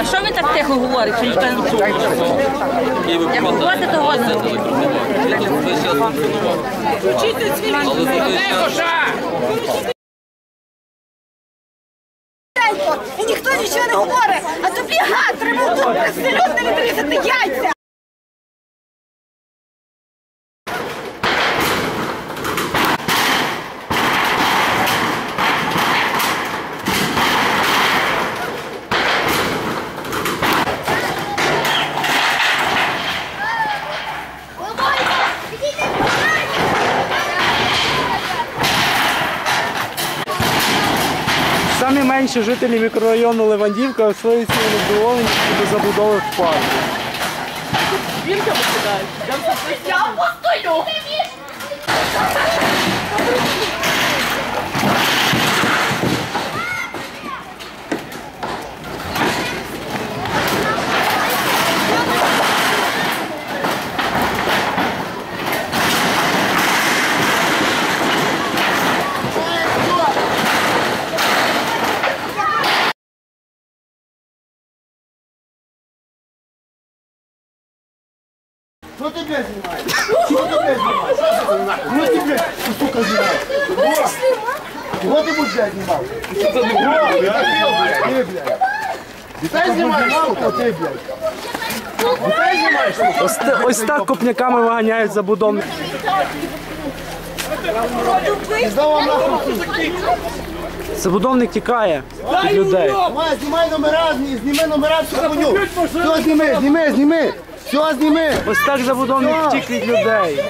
А що він так тихо говорить, що ніхто не чує? Як говорите, то Включіть свій! І ніхто нічого не говорить, а тобі гад, треба тут привселюдно відрізати яйця. Самі менше жителі мікрорайону Левандівка висловлюються задоволені щодо забудови в парку. Я постою. Що ти, блядь, ти, блядь, знімаєш? Що ти знімаєш? Ну ти, сука, знімаєш. Кого ти будеш, блядь, знімав? Що це не? Ти, блядь. Дітей знімаєш, сука, ти, блядь. Дітей знімаєш, сука. Ось, ось так копняками виганяють забудовники. Здав вам нахуй. Забудовник тікає від людей. Давай, знімай номера, зні- зніми номера, всю хуйню. Все, зніми, зніми, зніми. Все, зніми. Ось так забудовник втік від людей.